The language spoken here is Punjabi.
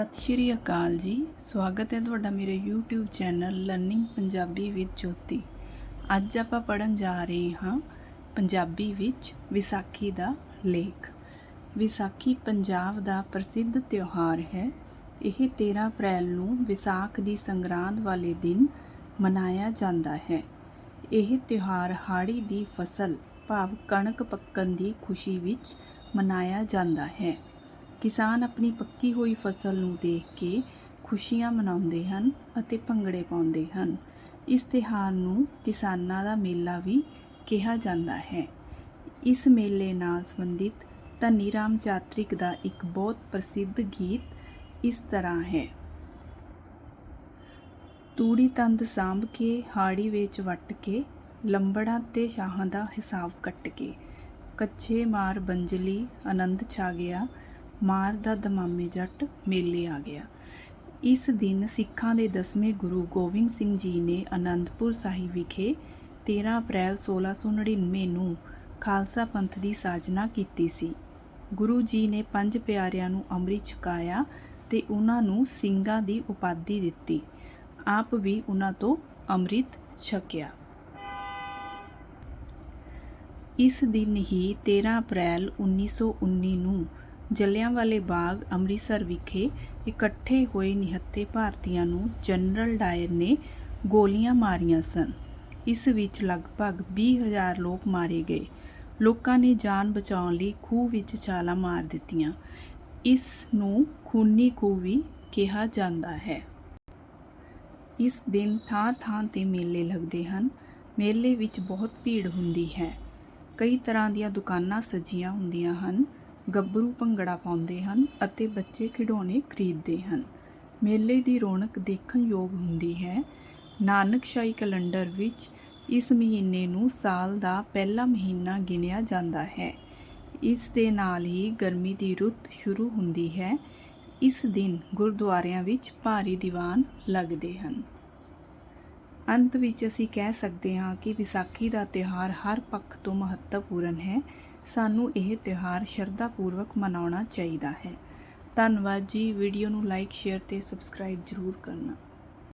ਸਤਿ ਸ਼੍ਰੀ ਅਕਾਲ ਜੀ। ਸਵਾਗਤ ਹੈ ਤੁਹਾਡਾ ਮੇਰੇ YouTube channel learning Punjabi with Jyoti. ਅੱਜ ਆਪਾਂ ਪੜਨ ਜਾ ਰਹੇ ਹਾਂ ਪੰਜਾਬੀ ਵਿੱਚ ਵਿਸਾਖੀ ਦਾ ਲੇਖ। ਵਿਸਾਖੀ ਪੰਜਾਬ ਦਾ ਪ੍ਰਸਿੱਧ ਤਿਉਹਾਰ ਹੈ। ਇਹ 13 ਅਪ੍ਰੈਲ ਨੂੰ ਵਿਸਾਖ ਦੀ ਸੰਗਰਾਂਦ ਵਾਲੇ ਦਿਨ ਮਨਾਇਆ ਜਾਂਦਾ ਹੈ। ਇਹ ਤਿਉਹਾਰ ਹਾੜੀ ਦੀ ਫਸਲ, ਭਾਵ ਕਣਕ ਪੱਕਣ ਦੀ ਖੁਸ਼ੀ ਵਿੱਚ ਮਨਾਇਆ ਜਾਂਦਾ ਹੈ। ਕਿਸਾਨ ਆਪਣੀ ਪੱਕੀ ਹੋਈ ਫਸਲ ਨੂੰ ਦੇਖ ਕੇ ਖੁਸ਼ੀਆਂ ਮਨਾਉਂਦੇ ਹਨ ਅਤੇ ਭੰਗੜੇ ਪਾਉਂਦੇ ਹਨ। ਇਸ ਤਿਉਹਾਰ ਨੂੰ ਕਿਸਾਨਾਂ ਦਾ ਮੇਲਾ ਵੀ ਕਿਹਾ ਜਾਂਦਾ ਹੈ। ਇਸ ਮੇਲੇ ਨਾਲ ਸੰਬੰਧਿਤ ਧਨੀ ਰਾਮ ਚਾਤ੍ਰਿਕ ਦਾ ਇੱਕ ਬਹੁਤ ਪ੍ਰਸਿੱਧ ਗੀਤ ਇਸ ਤਰ੍ਹਾਂ ਹੈ। ਤੂੜੀ ਤੰਦ ਸਾਂਭ ਕੇ, ਹਾੜੀ ਵਿੱਚ ਵੱਟ ਕੇ, ਲੰਬੜਾਂ ਤੇ ਸ਼ਾਹਾਂ ਦਾ ਹਿਸਾਬ ਕੱਟ ਕੇ, ਕੱਚੇ ਮਾਰ ਬੰਜਲੀ ਆਨੰਦ ਛਾ ਗਿਆ ਮਾਰ ਦਾ ਦਮਾਮੇ ਜੱਟ ਮੇਲੇ ਆ ਗਿਆ। ਇਸ ਦਿਨ ਸਿੱਖਾਂ ਦੇ ਦਸਵੇਂ ਗੁਰੂ ਗੋਬਿੰਦ ਸਿੰਘ ਜੀ ਨੇ ਅਨੰਦਪੁਰ ਸਾਹਿਬ ਵਿਖੇ 13 ਅਪ੍ਰੈਲ 1699 ਨੂੰ ਖਾਲਸਾ ਪੰਥ ਦੀ ਸਾਜਨਾ ਕੀਤੀ ਸੀ। ਗੁਰੂ ਜੀ ਨੇ ਪੰਜ ਪਿਆਰਿਆਂ ਨੂੰ ਅੰਮ੍ਰਿਤ ਛਕਾਇਆ ਤੇ ਉਹਨਾਂ ਨੂੰ ਸਿੰਘਾਂ ਦੀ ਉਪਾਧੀ ਦਿੱਤੀ। ਆਪ ਵੀ ਉਹਨਾਂ ਤੋਂ ਅੰਮ੍ਰਿਤ ਛਕਿਆ। ਇਸ ਦਿਨ ਹੀ 13 ਅਪ੍ਰੈਲ 1919 ਨੂੰ ਜਲਿਆਂਵਾਲੇ ਬਾਗ ਅੰਮ੍ਰਿਤਸਰ ਵਿਖੇ ਇਕੱਠੇ ਹੋਏ ਨਿਹੱਥੇ ਭਾਰਤੀਆਂ ਨੂੰ ਜਨਰਲ ਡਾਇਰ ਨੇ ਗੋਲੀਆਂ ਮਾਰੀਆਂ ਸਨ। ਇਸ ਵਿੱਚ ਲਗਭਗ 20000 ਲੋਕ ਮਾਰੇ ਗਏ। ਲੋਕਾਂ ਨੇ ਜਾਨ ਬਚਾਉਣ ਲਈ ਖੂਹ ਵਿੱਚ ਛਾਲਾਂ ਮਾਰ ਦਿੱਤੀਆਂ। ਇਸ ਨੂੰ ਖੂਨੀ ਖੂਹ ਵੀ ਕਿਹਾ ਜਾਂਦਾ ਹੈ। ਇਸ ਦਿਨ ਥਾਂ-ਥਾਂ ਤੇ ਮੇਲੇ ਲੱਗਦੇ ਹਨ। ਮੇਲੇ ਵਿੱਚ ਬਹੁਤ ਭੀੜ ਹੁੰਦੀ ਹੈ। ਕਈ ਤਰ੍ਹਾਂ ਦੀਆਂ ਦੁਕਾਨਾਂ ਸਜੀਆਂ ਹੁੰਦੀਆਂ ਹਨ। ਗੱਭਰੂ ਭੰਗੜਾ ਪਾਉਂਦੇ ਹਨ ਅਤੇ ਬੱਚੇ ਖਿਡੌਣੇ ਖਰੀਦਦੇ ਹਨ। ਮੇਲੇ ਦੀ ਰੌਣਕ ਦੇਖਣ ਯੋਗ ਹੁੰਦੀ ਹੈ। ਨਾਨਕਸ਼ਾਹੀ ਕੈਲੰਡਰ ਵਿੱਚ ਇਸ ਮਹੀਨੇ ਨੂੰ ਸਾਲ ਦਾ ਪਹਿਲਾ ਮਹੀਨਾ ਗਿਣਿਆ ਜਾਂਦਾ ਹੈ। ਇਸ ਦੇ ਨਾਲ ਹੀ ਗਰਮੀ ਦੀ ਰੁੱਤ ਸ਼ੁਰੂ ਹੁੰਦੀ ਹੈ। ਇਸ ਦਿਨ ਗੁਰਦੁਆਰਿਆਂ ਵਿੱਚ ਭਾਰੀ ਦੀਵਾਨ ਲੱਗਦੇ ਹਨ। ਅੰਤ ਵਿੱਚ ਅਸੀਂ ਕਹਿ ਸਕਦੇ ਹਾਂ ਕਿ ਵਿਸਾਖੀ ਦਾ ਤਿਉਹਾਰ ਹਰ ਪੱਖ ਤੋਂ ਮਹੱਤਵਪੂਰਨ ਹੈ। ਸਾਨੂੰ ਇਹ ਤਿਉਹਾਰ ਸ਼ਰਧਾ ਪੂਰਵਕ ਮਨਾਉਣਾ ਚਾਹੀਦਾ ਹੈ। ਧੰਨਵਾਦ ਜੀ। ਵੀਡੀਓ ਨੂੰ ਲਾਈਕ, ਸ਼ੇਅਰ ਤੇ ਸਬਸਕ੍ਰਾਈਬ ਜ਼ਰੂਰ ਕਰਨਾ।